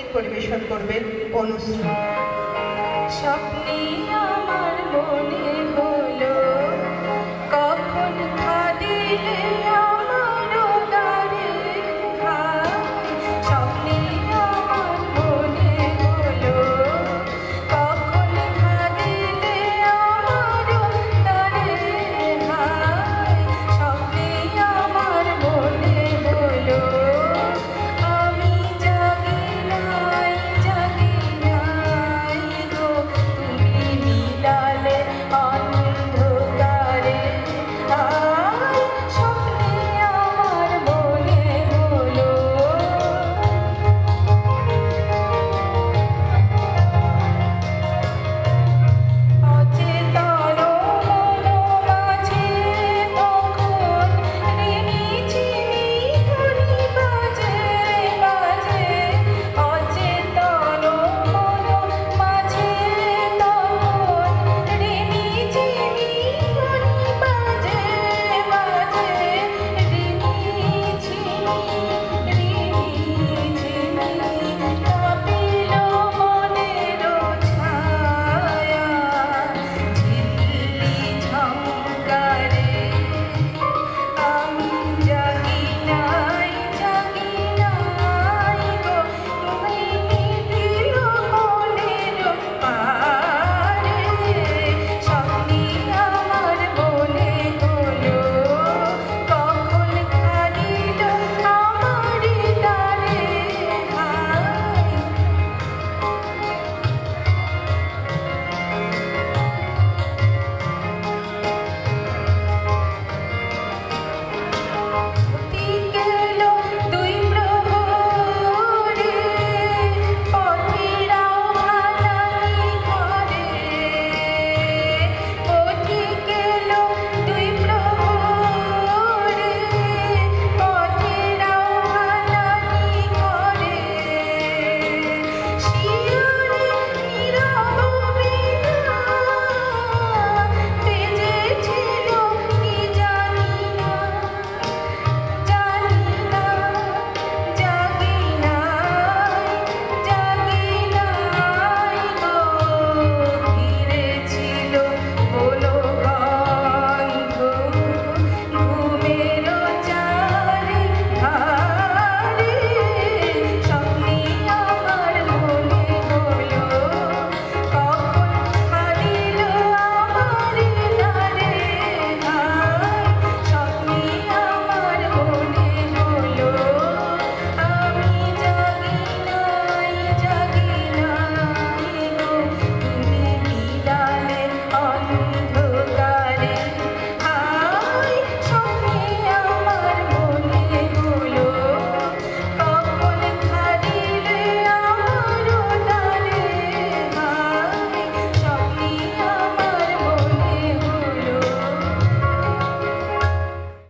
সংগীত পরিবেশন করবেন অনুশ্রী স্বপ্নে আমার মনে